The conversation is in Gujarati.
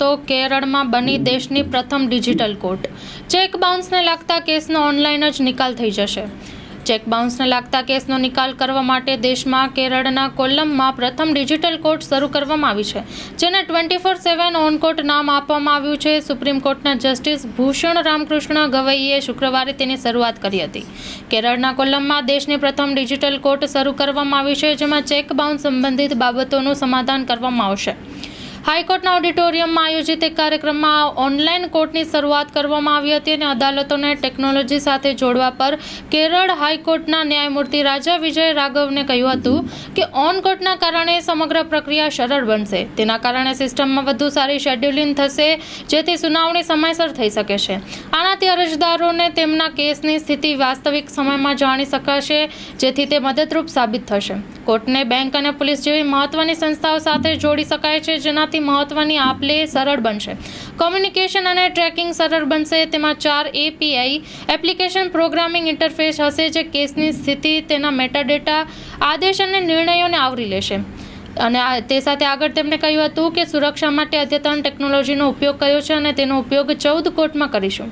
તો કેરળમાં બની દેશની પ્રથમ ડિજિટલ કોર્ટ. ચેક બાઉન્સને લાગતા કેસનો ઓનલાઈન જ નિકાલ થઈ જશે. ચેક બાઉન્સને લાગતા કેસનો નિકાલ કરવા માટે દેશમાં કેરળના કોલ્લમમાં પ્રથમ ડિજિટલ કોર્ટ શરૂ કરવામાં આવી છે, જેને twenty four seven on court નામ આપવામાં આવ્યું છે. સુપ્રીમ કોર્ટના જસ્ટિસ ભૂષણ રામકૃષ્ણ ગવઈએ શુક્રવારે તેની શરૂઆત કરી હતી. કેરળના કોલ્લમમાં દેશની પ્રથમ ડિજિટલ કોર્ટ શરૂ કરવામાં આવી છે, જેમાં ચેક બાઉન્સ સંબંધિત બાબતોનું સમાધાન કરવામાં આવશે. હાઈકોર્ટના ઓડિટોરિયમમાં આયોજિત એક કાર્યક્રમમાં ઓનલાઈન કોર્ટની શરૂઆત કરવામાં આવી હતી અને અદાલતોને ટેકનોલોજી સાથે જોડવા પર કેરળ હાઈકોર્ટના ન્યાયમૂર્તિ રાજા વિજય રાઘવને કહ્યું હતું કે ઓન કોર્ટના કારણે સમગ્ર પ્રક્રિયા સરળ બનશે. તેના કારણે સિસ્ટમમાં વધુ સારી શેડ્યુલિંગ થશે, જેથી સુનાવણી સમયસર થઈ શકે છે. આનાથી અરજદારોને તેમના કેસની સ્થિતિ વાસ્તવિક સમયમાં જાણી શકાશે, જેથી તે મદદરૂપ સાબિત થશે. કોર્ટને બેંક અને પોલીસ જેવી મહત્વની સંસ્થાઓ સાથે જોડી શકાય છે, જેનાથી મહત્વની આપ લે સરળ બનશે. કોમ્યુનિકેશન અને ટ્રેકિંગ સરળ બનશે, તેમાં ચાર એપીઆઈ એપ્લિકેશન પ્રોગ્રામિંગ ઇન્ટરફેસ હશે, જે કેસની સ્થિતિ, તેના મેટાડેટા, આદેશ અને નિર્ણયોને આવરી લેશે. અને તે સાથે આગળ તેમણે કહ્યું હતું કે સુરક્ષા માટે અદ્યતન ટેકનોલોજીનો ઉપયોગ કર્યો છે અને તેનો ઉપયોગ ચૌદ કોર્ટમાં કરીશું.